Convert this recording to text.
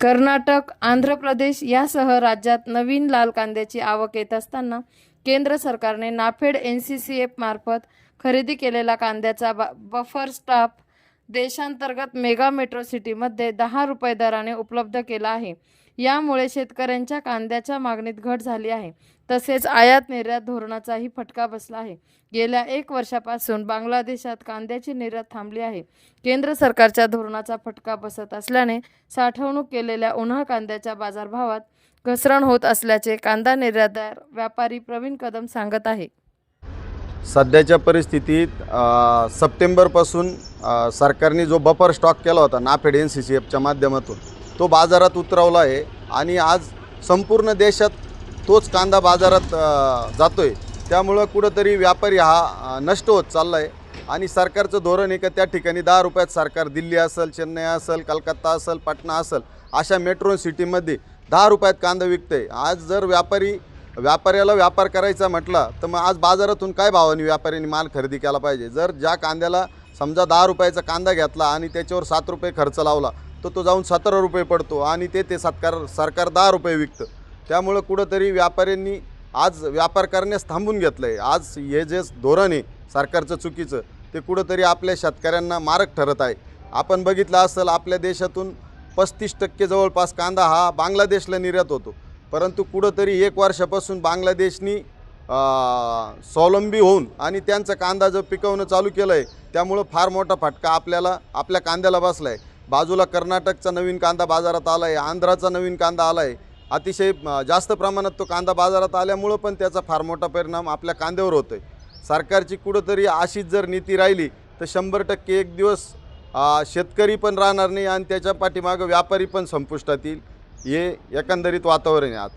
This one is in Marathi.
कर्नाटक आंध्र प्रदेश यासह राज्यात नवीन लाल कांद्याची आवक येत असताना केंद्र सरकारने NAFED N C C F मार्फत खरेदी केलेला कांद्याचा बफर स्टॉप देशांतर्गत मेगा मेट्रो सिटीमध्ये दहा रुपये दराने उपलब्ध केला आहे. यामुळे शेतकऱ्यांच्या कांद्याच्या मागणीत घट झाली आहे. तसेच आयात निर्यात धोरणाचाही फटका बसला आहे. गेल्या एक वर्षापासून बांगलादेशात कांद्याची निर्यात थांबली आहे. केंद्र सरकारच्या धोरणाचा फटका बसत असल्याने साठवणूक केलेल्या उन्हा कांद्याच्या बाजारभावात घसरण होत असल्याचे कांदा निर्यातदार व्यापारी प्रवीण कदम सांगत आहे. सध्याच्या परिस्थितीत सप्टेंबरपासून सरकारने जो बफर स्टॉक केला होता नाफेड एन सी सी एफच्या माध्यमातून तो बाजारात उतरवला आहे. आणि आज संपूर्ण देशात तोच कांदा बाजारात जातो आहे त्यामुळं कुठंतरी व्यापारी हा नष्ट होत चालला आहे आणि सरकारचं धोरण आहे का त्या ठिकाणी दहा रुपयात सरकार दिल्ली असेल चेन्नई असेल कलकत्ता असेल पटना असेल अशा मेट्रो सिटीमध्ये दहा रुपयात कांदा विकतंय. आज जर व्यापारी व्यापाऱ्याला व्यापार करायचा म्हटला तर मग आज बाजारातून काय भावाने व्यापाऱ्यांनी माल खरेदी केला पाहिजे? जर ज्या कांद्याला समजा दहा रुपयाचा कांदा घेतला आणि त्याच्यावर सात रुपये खर्च लावला तर तो जाऊन सतरा रुपये पडतो आणि ते ते सत्कार सरकार दहा रुपये विकतं. त्यामुळं कुठंतरी व्यापाऱ्यांनी आज व्यापार करण्यास थांबून घेतलं आहे आज हे जे धोरण आहे सरकारचं चुकीचं ते कुठंतरी आपल्या शेतकऱ्यांना मारक ठरत आहे. आपण बघितलं असेल आपल्या देशातून पस्तीस टक्के जवळपास कांदा हा बांगलादेशला निर्यात होतो. परंतु कुठंतरी एक वर्षापासून बांगलादेशनी स्वावलंबी होऊन आणि त्यांचा कांदा जो पिकवणं चालू केलं आहे त्यामुळं फार मोठा फटका आपल्याला आपल्या कांद्याला बसला आहे बाजूला कर्नाटकचा नवीन कांदा बाजारात आला आहे आंध्राचा नवीन कांदा आला आहे अतिशय जास्त प्रमाणात तो कांदा बाजारात आल्यामुळं पण त्याचा फार मोठा परिणाम आपल्या कांद्यावर होतो आहे सरकारची कुठंतरी अशीच जर नीती राहिली तर शंभर टक्के एक दिवस शेतकरी पण राहणार नाही आणि त्याच्या पाठीमागं व्यापारी पण संपुष्टात येईल. हे एकंदरीत वातावरण आहे आज.